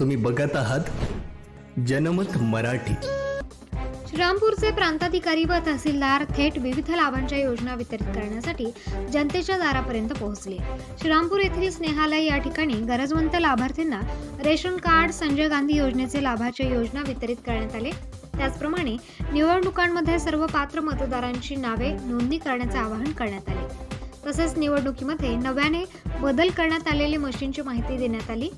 तुम्ही बघत आहात जनमत मराठी. श्रीरामपूरचे प्रांताधिकारी व तहसीलदार थेट विविध लाभांच्या योजना वितरित करण्यासाठी जनतेच्या दारापर्यंत पोहोचले. श्रीरामपूर येथील स्नेहालय या ठिकाणी गरजवंत लाभार्थींना रेशन कार्ड संजय गांधी योजनेचे लाभाच्या योजना वितरित करण्यात आले. त्याचप्रमाणे निवडणुकांमध्ये सर्व पात्र मतदारांची नावे नोंदणी करण्याचे आवाहन करण्यात आले. तसेच निवडणुकीमध्ये नव्याने बदल करण्यात आलेली मशीनची माहिती देण्यात आली.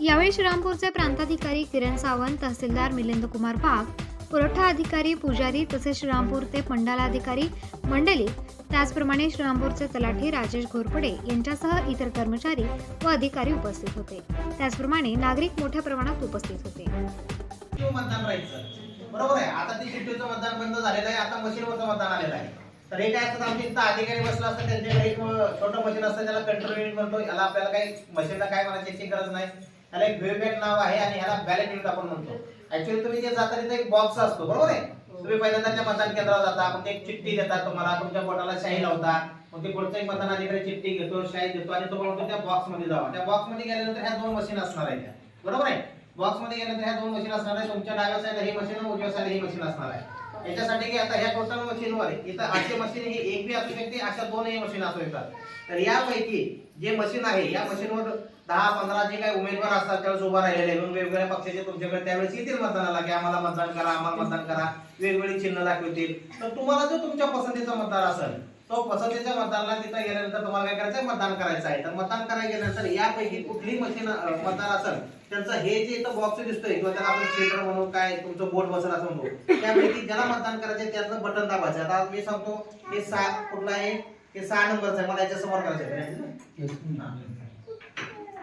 यावेळी श्रीरामपूरचे प्रांताधिकारी किरण सावंत तहसीलदार मिलिंद कुमार वाघ पुरवठा अधिकारी पुजारी तसेच श्रीरामपूरचे ते पंडालाधिकारी मंडळी त्याचप्रमाणे श्रीरामपूरचे तलाठी राजेश घोरपडे यांच्यासह इतर कर्मचारी व अधिकारी उपस्थित होते. त्याचप्रमाणे नागरिक मोठ्या प्रमाणात उपस्थित होते. मतदान राहायचं बरोबर आहे. आता ती चिठ्ठीचं मतदान बंद झालेलं आहे. आता मशीनवरचं मतदान आलेलं आहे. तर हे काय असतात आमच्या इथं अधिकारी बसला असतात त्यांच्याकडे एक छोटं मशीन असतं त्याला कंट्रोल युनिट म्हणतो. याला आपल्याला काही मशीनला काय म्हणायची गरज नाही. त्याला एक व्हीव्हीपॅट नाव आहे आणि ह्याला बॅलेट युनिट आपण म्हणतो. ऍक्च्युअली तुम्ही जे जाता तिथे एक बॉक्स असतो बरोबर आहे? तुम्ही पहिल्यांदा त्या मतदान केंद्रावर जाता आपण ते एक चिठ्ठी देतात तुम्हाला तुमच्या बोटाला शाही लावता मग ते पुढचा एक मतदान अधिकारी चिठ्ठी घेतो शाही देतो आणि तो म्हणतो त्या बॉक्समध्ये जावा. त्या बॉक्समध्ये गेल्यानंतर ह्या दोन मशीन असणार आहेत त्या. बरोबर आहे? बॉक्समध्ये गेल्यानंतर ह्या दोन मशीन असणार आहे तुमच्या डाव्या साईडला ही मशीन उजव्या साईडला ही मशीन असणार आहे. याच्यासाठी की आता ह्या टोटल मशीनवर इथं अशी मशीन ही एक बी असू शकते अशा दोनही मशीन असू शकतात. तर यापैकी जे मशीन आहे या मशीनवर दहा पंधरा जे काही उमेदवार असतात त्यावेळेस उभा राहिलेले वेगवेगळ्या पक्षाचे तुमच्याकडे त्यावेळेस येतील मतदानाला की आम्हाला मतदान करा आम्हाला मतदान करा. वेगवेगळी चिन्ह दाखवतील. तर तुम्हाला जो तुमच्या पसंतीचा मतदार असेल तो पसंतीच्या मतदानाला तिथं गेल्यानंतर तुम्हाला काय करायचं मतदान करायचं आहे. तर मतदान करायला गेल्यानंतर यापैकी कुठली मशीन मतदान असेल त्यांचं हे जे इथं बॉक्स दिसतोय किंवा त्याला आपण थिएटर म्हणून काय तुमचं बोर्ड बसेल असं म्हणतो त्यापैकी ज्याला मतदान करायचं त्याचं बटन दाबायचं आता मी सांगतो हे सहा कुठला आहे? हे सहा नंबरचं आहे. मला याच्या समोर करायचं आहे?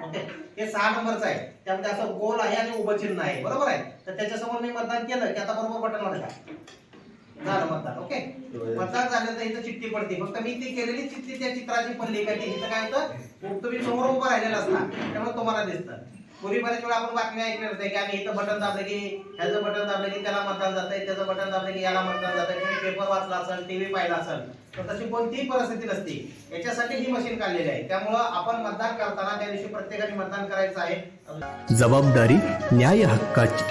ओके. हे सहा नंबरचं आहे. त्यामध्ये असं गोल आहे आणि उभं चिन्ह आहे. बरोबर आहे? तर त्याच्यासमोर मी मतदान केलं की आता बरोबर बटनमध्ये झालं मतदान ओके? मतदान झालं तर इथं चिठ्ठी पडते. फक्त मी ती केलेली चिठ्ठी त्या चित्राची पडली का इथं काय होतं? तुम्ही समोर उभं राहिलेलं असता. त्यामुळे तुम्हाला दिसतं. पूर्वी बऱ्याच वेळा आपण बातम्या ऐकल्या होत्या की आम्ही इथं बटन दाबलं की ह्याचं बटन दाबलं की त्याला मतदान जातंय त्याचं बटन दाबलं की याला मतदान जातंय. तुम्ही पेपर वाचला असेल टीव्ही पाहिला असेल तर तशी कोणतीही परिस्थिती नसते. याच्यासाठी ही मशीन काढलेली आहे. त्यामुळं आपण मतदान करताना त्या दिवशी प्रत्येकाने मतदान करायचं आहे. जबाबदारी न्याय हक्काची